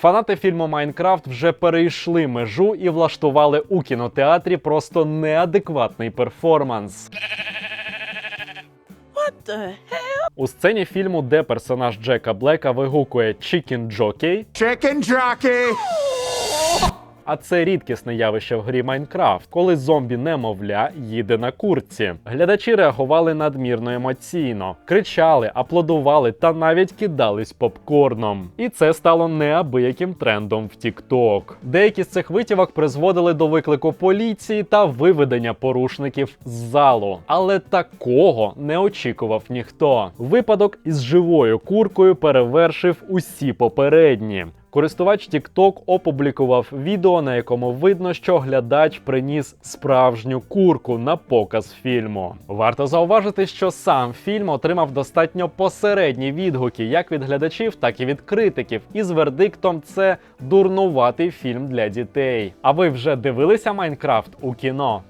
Фанати фільму Майнкрафт вже перейшли межу і влаштували у кінотеатрі просто неадекватний перформанс. What the У сцені фільму, де персонаж Джека Блека вигукує Chicken Jockey, Chicken jockey! А це рідкісне явище в грі Майнкрафт, коли зомбі немовля їде на курці. Глядачі реагували надмірно емоційно, кричали, аплодували та навіть кидались попкорном. І це стало неабияким трендом в TikTok. Деякі з цих витівок призводили до виклику поліції та виведення порушників з залу. Але такого не очікував ніхто. Випадок із живою куркою перевершив усі попередні. Користувач TikTok опублікував відео, на якому видно, що глядач приніс справжню курку на показ фільму. Варто зауважити, що сам фільм отримав достатньо посередні відгуки як від глядачів, так і від критиків. І з вердиктом це дурнуватий фільм для дітей. А ви вже дивилися Майнкрафт у кіно?